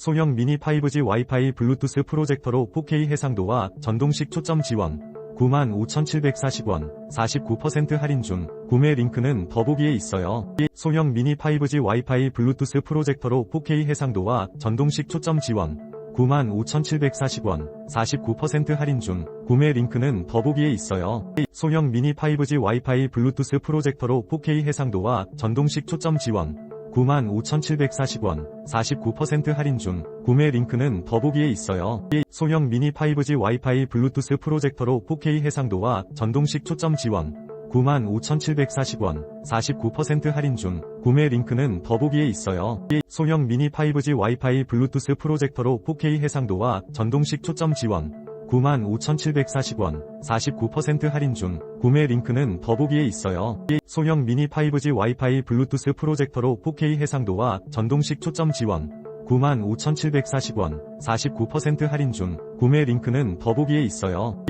소형 미니 5G 와이파이 블루투스 프로젝터로 4K 해상도와 전동식 초점 지원 95,740원 49% 할인 중 구매 링크는 더보기에 있어요. 소형 미니 5G 와이파이 블루투스 프로젝터로 4K 해상도와 전동식 초점 지원 95,740원 49% 할인 중 구매 링크는 더보기에 있어요. 소형 미니 5G 와이파이 블루투스 프로젝터로 4K 해상도와 전동식 초점 지원 95,740원 49% 할인 중 구매 링크는 더보기에 있어요. 소형 미니 5G 와이파이 블루투스 프로젝터로 4K 해상도와 전동식 초점 지원 95,740원 49% 할인 중 구매 링크는 더보기에 있어요. 소형 미니 5G 와이파이 블루투스 프로젝터로 4K 해상도와 전동식 초점 지원 95,740원 49% 할인 중 구매 링크는 더보기에 있어요. 소형 미니 5G 와이파이 블루투스 프로젝터로 4K 해상도와 전동식 초점 지원 95,740원 49% 할인 중 구매 링크는 더보기에 있어요.